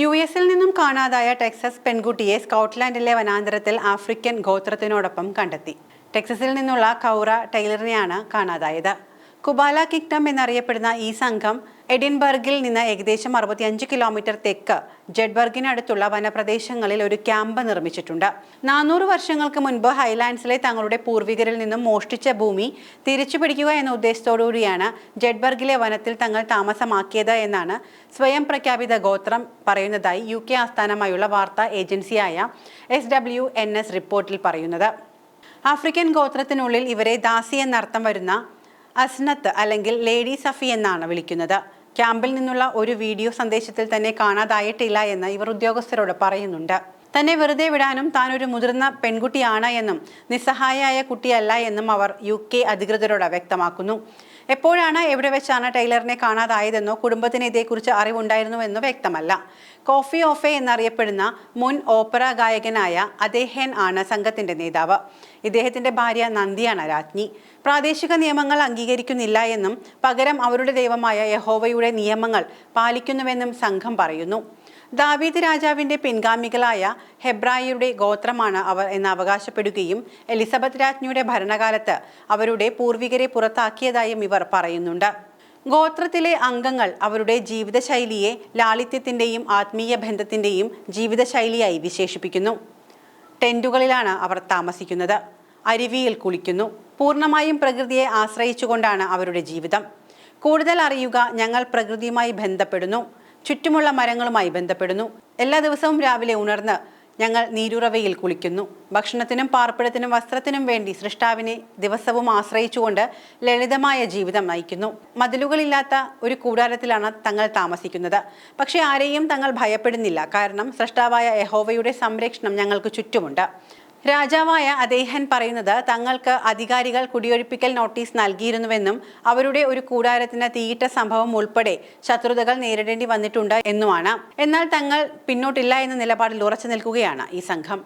U എസിൽ നിന്നും കാണാതായ ടെക്സസ് പെൺകുട്ടിയെ സ്കോട്ട്ലാൻഡിലെ വനാന്തരത്തിൽ ആഫ്രിക്കൻ ഗോത്രത്തിനോടൊപ്പം കണ്ടെത്തി. ടെക്സസിൽ നിന്നുള്ള കൗറ ടൈലറിനെയാണ് കാണാതായത്. കുബാല കിങ്ഡം എന്നറിയപ്പെടുന്ന ഈ സംഘം എഡിൻബർഗിൽ നിന്ന് ഏകദേശം അറുപത്തിയഞ്ച് കിലോമീറ്റർ തെക്ക് ജഡ്ബർഗിനടുത്തുള്ള വനപ്രദേശങ്ങളിൽ ഒരു ക്യാമ്പ് നിർമ്മിച്ചിട്ടുണ്ട്. നാനൂറ് വർഷങ്ങൾക്ക് മുൻപ് ഹൈലാൻഡ്സിലെ തങ്ങളുടെ പൂർവികരിൽ നിന്നും മോഷ്ടിച്ച ഭൂമി തിരിച്ചു പിടിക്കുക എന്ന ഉദ്ദേശത്തോടുകൂടിയാണ് ജഡ്ബർഗിലെ വനത്തിൽ തങ്ങൾ താമസമാക്കിയത് എന്നാണ് സ്വയം പ്രഖ്യാപിത ഗോത്രം പറയുന്നതായി യു കെ ആസ്ഥാനമായുള്ള വാർത്താ ഏജൻസിയായ എസ് ഡബ്ല്യു എൻ എസ് റിപ്പോർട്ടിൽ പറയുന്നത്. ആഫ്രിക്കൻ ഗോത്രത്തിനുള്ളിൽ ഇവരെ ദാസി എന്നർത്ഥം വരുന്ന അസ്നത്ത് അല്ലെങ്കിൽ ലേഡി സഫി എന്നാണ് വിളിക്കുന്നത്. ക്യാമ്പിൽ നിന്നുള്ള ഒരു വീഡിയോ സന്ദേശത്തിൽ തന്നെ കാണാതായിട്ടില്ല എന്ന് ഇവർ ഉദ്യോഗസ്ഥരോട് പറയുന്നുണ്ട്. തന്നെ വെറുതെ വിടാനും താൻ ഒരു മുതിർന്ന പെൺകുട്ടിയാണ് എന്നും നിസ്സഹായയായ കുട്ടിയല്ല എന്നും അവർ യു കെ അധികൃതരോട് വ്യക്തമാക്കുന്നു. എപ്പോഴാണ് എവിടെ വെച്ചാണ് ടൈലറിനെ കാണാതായതെന്നോ കുടുംബത്തിന് ഇതേക്കുറിച്ച് അറിവുണ്ടായിരുന്നുവെന്നോ വ്യക്തമല്ല. കോഫി ഓഫെ എന്നറിയപ്പെടുന്ന മുൻ ഓപ്പറ ഗായകനായ അദ്ദേഹൻ ആണ് സംഘത്തിന്റെ നേതാവ്. ഇദ്ദേഹത്തിന്റെ ഭാര്യ നന്ദിയാണ് രാജ്ഞി. പ്രാദേശിക നിയമങ്ങൾ അംഗീകരിക്കുന്നില്ല എന്നും പകരം അവരുടെ ദൈവമായ യഹോവയുടെ നിയമങ്ങൾ പാലിക്കുന്നുവെന്നും സംഘം പറയുന്നു. ദാവീദ് രാജാവിന്റെ പിൻഗാമികളായ ഹെബ്രായിയുടെ ഗോത്രമാണ് അവർ എന്ന് അവകാശപ്പെടുകയും എലിസബത്ത് രാജ്ഞിയുടെ ഭരണകാലത്ത് അവരുടെ പൂർവികരെ പുറത്താക്കിയതായും ഇവർ പറയുന്നുണ്ട്. ഗോത്രത്തിലെ അംഗങ്ങൾ അവരുടെ ജീവിതശൈലിയെ ലാളിത്യത്തിന്റെയും ആത്മീയ ബന്ധത്തിന്റെയും ജീവിതശൈലിയായി വിശേഷിപ്പിക്കുന്നു. ടെന്റുകളിലാണ് അവർ താമസിക്കുന്നത്. അരുവിയിൽ കുളിക്കുന്നു. പൂർണമായും പ്രകൃതിയെ ആശ്രയിച്ചുകൊണ്ടാണ് അവരുടെ ജീവിതം. കൂടുതൽ അറിയുക ഞങ്ങൾ പ്രകൃതിയുമായി ബന്ധപ്പെടുന്നു. ചുറ്റുമുള്ള മരങ്ങളുമായി ബന്ധപ്പെടുന്നു. എല്ലാ ദിവസവും രാവിലെ ഉണർന്ന് ഞങ്ങൾ നീരുറവയിൽ കുളിക്കുന്നു. ഭക്ഷണത്തിനും പാർപ്പിടത്തിനും വസ്ത്രത്തിനും വേണ്ടി സൃഷ്ടാവിനെ ദിവസവും ആശ്രയിച്ചുകൊണ്ട് ലളിതമായ ജീവിതം നയിക്കുന്നു. മതിലുകളില്ലാത്ത ഒരു കൂടാരത്തിലാണ് തങ്ങൾ താമസിക്കുന്നത്. പക്ഷേ ആരെയും തങ്ങൾ ഭയപ്പെടുന്നില്ല. കാരണം സൃഷ്ടാവായ യഹോവയുടെ സംരക്ഷണം ഞങ്ങൾക്ക് ചുറ്റുമുണ്ട്. രാജാവായ അദ്ദേഹൻ പറയുന്നത് തങ്ങൾക്ക് അധികാരികൾ കുടിയൊഴിപ്പിക്കൽ നോട്ടീസ് നൽകിയിരുന്നുവെന്നും അവരുടെ ഒരു കൂടാരത്തിന് തീയിട്ട സംഭവം ഉൾപ്പെടെ ശത്രുതകൾ നേരിടേണ്ടി വന്നിട്ടുണ്ട് എന്നുമാണ്. എന്നാൽ തങ്ങൾ പിന്നോട്ടില്ല എന്ന നിലപാടിൽ ഉറച്ചു നിൽക്കുകയാണ് ഈ സംഘം.